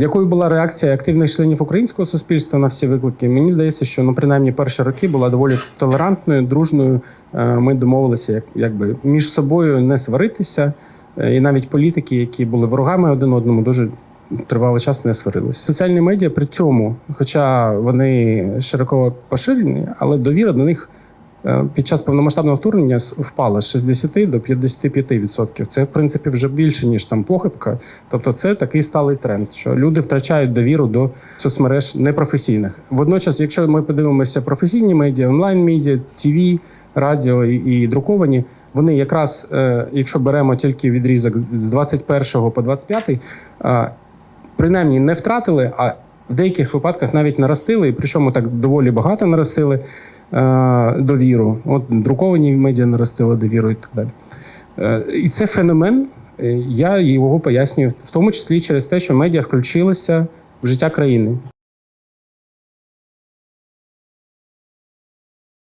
Якою була реакція активних членів українського суспільства на всі виклики? Мені здається, що ну принаймні перші роки була доволі толерантною, дружною. Е, Ми домовилися, як якби між собою не сваритися, Е, і навіть політики, які були ворогами один одному, дуже тривалий час не сварилися. Соціальні медіа при цьому, хоча вони широко поширені, але довіра до них. Е, Під час повномасштабного вторгнення впала з 60 до 55%. Це в принципі вже більше ніж там похибка. Тобто, це такий сталий тренд, що люди втрачають довіру до соцмереж непрофесійних. Водночас, якщо ми подивимося професійні медіа, онлайн медіа, ТВ, радіо і, друковані, вони якраз, е, якщо беремо тільки відрізок з 21 по 25, е, принаймні не втратили, а в деяких випадках навіть наростили, і причому так доволі багато наростили довіру. От друковані медіа наростили довіру і так далі. Е, І це феномен. е, Я його пояснюю, в тому числі через те, що медіа включилися в життя країни.